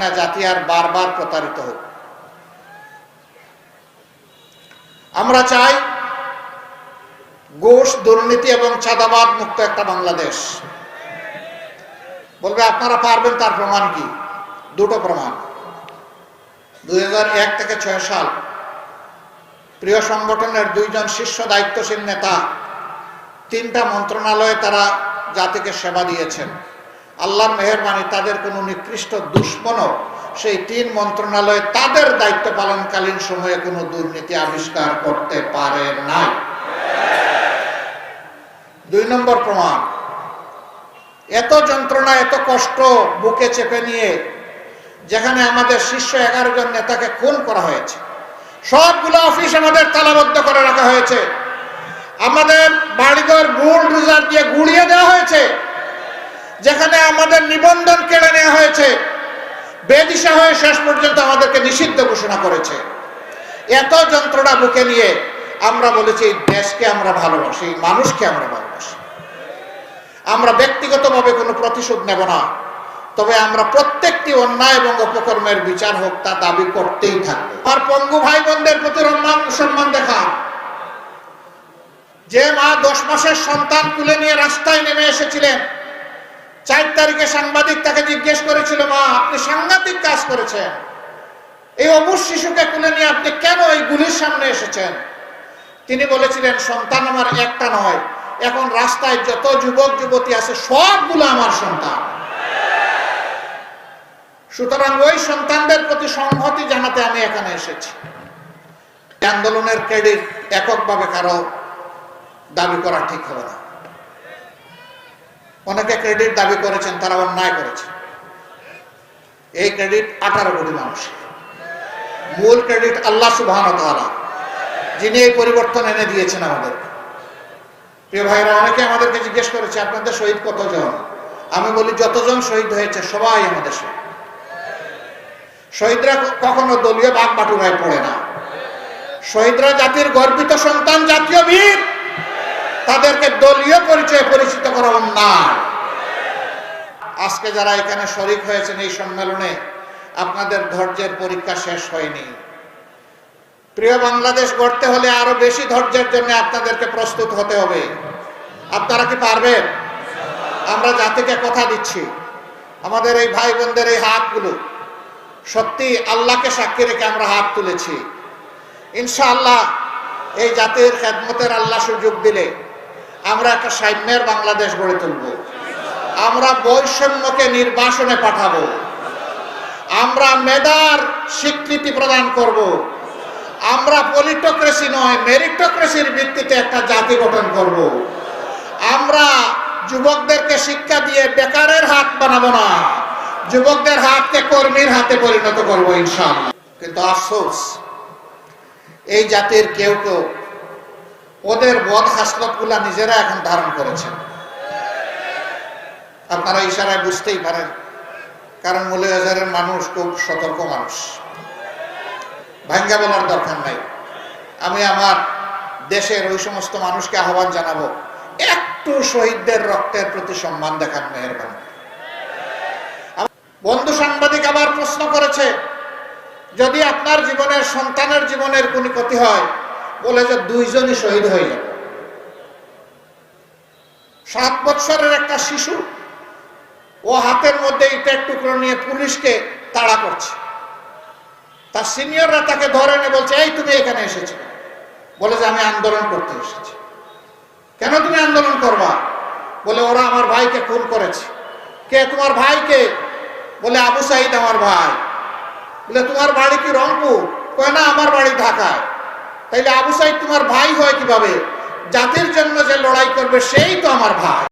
না জাতি আর বারবার প্রতারিত হোক। আমরা চাই ঘুষ দুর্নীতি এবং চাঁদাবাদ মুক্ত একটা বাংলাদেশ। বলবে, আপনারা পারবেন, তার প্রমাণ কি? দুটো প্রমাণ। দুই হাজার এক থেকে ছয় সাল প্রিয় সংগঠনের দুইজন শীর্ষ দায়িত্বশীল নেতা তিনটা মন্ত্রণালয়ে তারা জাতিকে সেবা দিয়েছেন। আল্লাহর মেহরবানি তাদের কোনো নিকৃষ্ট দুশ্মনও সেই তিন মন্ত্রণালয়ে তাদের দায়িত্ব পালনকালীন সময়ে কোনো দুর্নীতি আবিষ্কার করতে পারে না দুই নম্বর প্রমাণ, এত যন্ত্রণা, এত কষ্ট বুকে চেপে নিয়ে যেখানে আমাদের শীর্ষ এগারো জন নেতাকে খুন করা হয়েছে, সবগুলো অফিস আমাদের তালাবদ্ধ করে রাখা হয়েছে। আমাদের বাড়িঘর বুল রুজার দিয়ে গুড়িয়ে দেওয়া হয়েছে। যেখানে আমাদের নিবন্ধন কেড়ে নেওয়া হয়েছে, বেদিশা হয়ে শেষ পর্যন্ত আমাদেরকে নিষিদ্ধ ঘোষণা করেছে। এত যন্ত্রণা বুকে নিয়ে আমরা বলেছি, এই দেশকে আমরা ভালোবাসি, এই মানুষকে আমরা ভালোবাসি। আমরা ব্যক্তিগতভাবে কোনো প্রতিশোধ নেব না, তবে আমরা প্রত্যেকটি অন্যায় এবং অপকর্মের বিচার হোক, তা দাবি করতেই থাকব। আর পঙ্গু ভাই বোনদের প্রতি সম্মান সম্মান দেখা যে মা দশ মাসের সন্তান তুলে নিয়ে রাস্তায় নেমে এসেছিলেন চার তারিখে সাংবাদিক তাকে জিজ্ঞেস করেছিল, মা, আপনি সাংঘাতিক কাজ করেছেন। এই অবুজ শিশুকে তুলে নিয়ে আপনি কেন এই গুলির সামনে এসেছেন? তিনি বলেছিলেন, সন্তান আমার একটা নয়। এখন রাস্তায় যত যুবক, যুবতী আছে, সবগুলো আমার সন্তান। সুতরাং ওই সন্তানদের প্রতি সংহতি জানাতে আমি এখানে এসেছি। আন্দোলনের ক্রেডিট এককভাবে কারও দাবি করা ঠিক হবে না। অনেকে ক্রেডিট দাবি করেছেন, তারা অন্যায় করেছে। এই ক্রেডিট আঠারো কোটি মানুষ। মূল ক্রেডিট আল্লাহ সুবাহ যিনি এই পরিবর্তন এনে দিয়েছেন আমাদের। প্রিয় ভাইরা অনেকে আমাদেরকে জিজ্ঞেস করেছে, আপনাদের শহীদ কতজন? আমি বলি, যতজন শহীদ হয়েছে, সবাই আমাদের শহীদ। শহীদরা কখনো দলীয় বাঘ বাটুরায় পড়ে না। শহীদরা জাতির গর্বিত তাদেরকে দলীয় পরিচয়ে পরিচিত করা অন্যায়। আজকে যারা এখানে শরিক হয়েছেন এই সম্মেলনে, আপনাদের ধৈর্যের পরীক্ষা শেষ হয়নি। প্রিয় বাংলাদেশ, গড়তে হলে আরও বেশি ধৈর্যের জন্য আপনাদেরকে প্রস্তুত হতে হবে। আপনারা কি পারবেন? আমরা জাতিকে কথা দিচ্ছি। আমাদের এই ভাই বোনদের এই হাতগুলো, সত্যি আল্লাহকে সাক্ষী রেখে আমরা হাত তুলেছি। ইনশাআল্লাহ এই জাতির খেদমতের আল্লাহ সুযোগ দিলে আমরা একটা সাম্যের বাংলাদেশ গড়ে তুলব আমরা বৈষম্যকে নির্বাসনে পাঠাবো আমরা মেধার স্বীকৃতি প্রদান করব। আমরা পলিটোক্রেসি নয়, মেরিটোক্রেসির ভিত্তিতে একটা জাতি গঠন করব। আমরা যুবকদেরকে শিক্ষা দিয়ে বেকারের হাত বানাবো না যুবকদের হাতকে কর্মীর হাতে পরিণত করব ইনশাআল্লাহ কিন্তু আফসোস, এই জাতির কেউ কেউ ওদের বদ হাসলতগুলা নিজেরা এখন ধারণ করেছেন। আপনারা ইশারায় বুঝতেই পারেন, কারণ মৌলবাজারের মানুষ খুব সতর্ক মানুষ। ভাঙ্গা বলার দরকার নাই। আমি আমার দেশের ওই সমস্ত মানুষকে আহ্বান জানাব, একটু শহীদদের রক্তের প্রতি সম্মান দেখান মেহরবানি। বন্ধু সাংবাদিক আবার প্রশ্ন করেছে, যদি আপনার জীবনের সন্তানের জীবনের কোন ক্ষতি হয় বলে যে দুইজনই শহীদ হয়ে যাবে সাত বৎসরের একটা শিশু, ও হাতের মধ্যে ইটের টুকরো নিয়ে পুলিশকে তাড়া করছে। তার সিনিয়ররা তাকে ধরে এনে বলছে, এই তুমি এখানে এসেছ? বলে যে, আমি আন্দোলন করতে এসেছি। কেন তুমি আন্দোলন করবা? বলে, ওরা আমার ভাইকে খুন করেছে। কে, তোমার ভাইকে? বলে, আবু সাইদ আমার ভাই। বলে, তোমার বাড়ি কি রংপুর? কয়, না, আমার বাড়ি ঢাকায়। তাইলে আবু সাইদ তোমার ভাই হয় কীভাবে? জাতির জন্য যে লড়াই করবে, সেই তো আমার ভাই।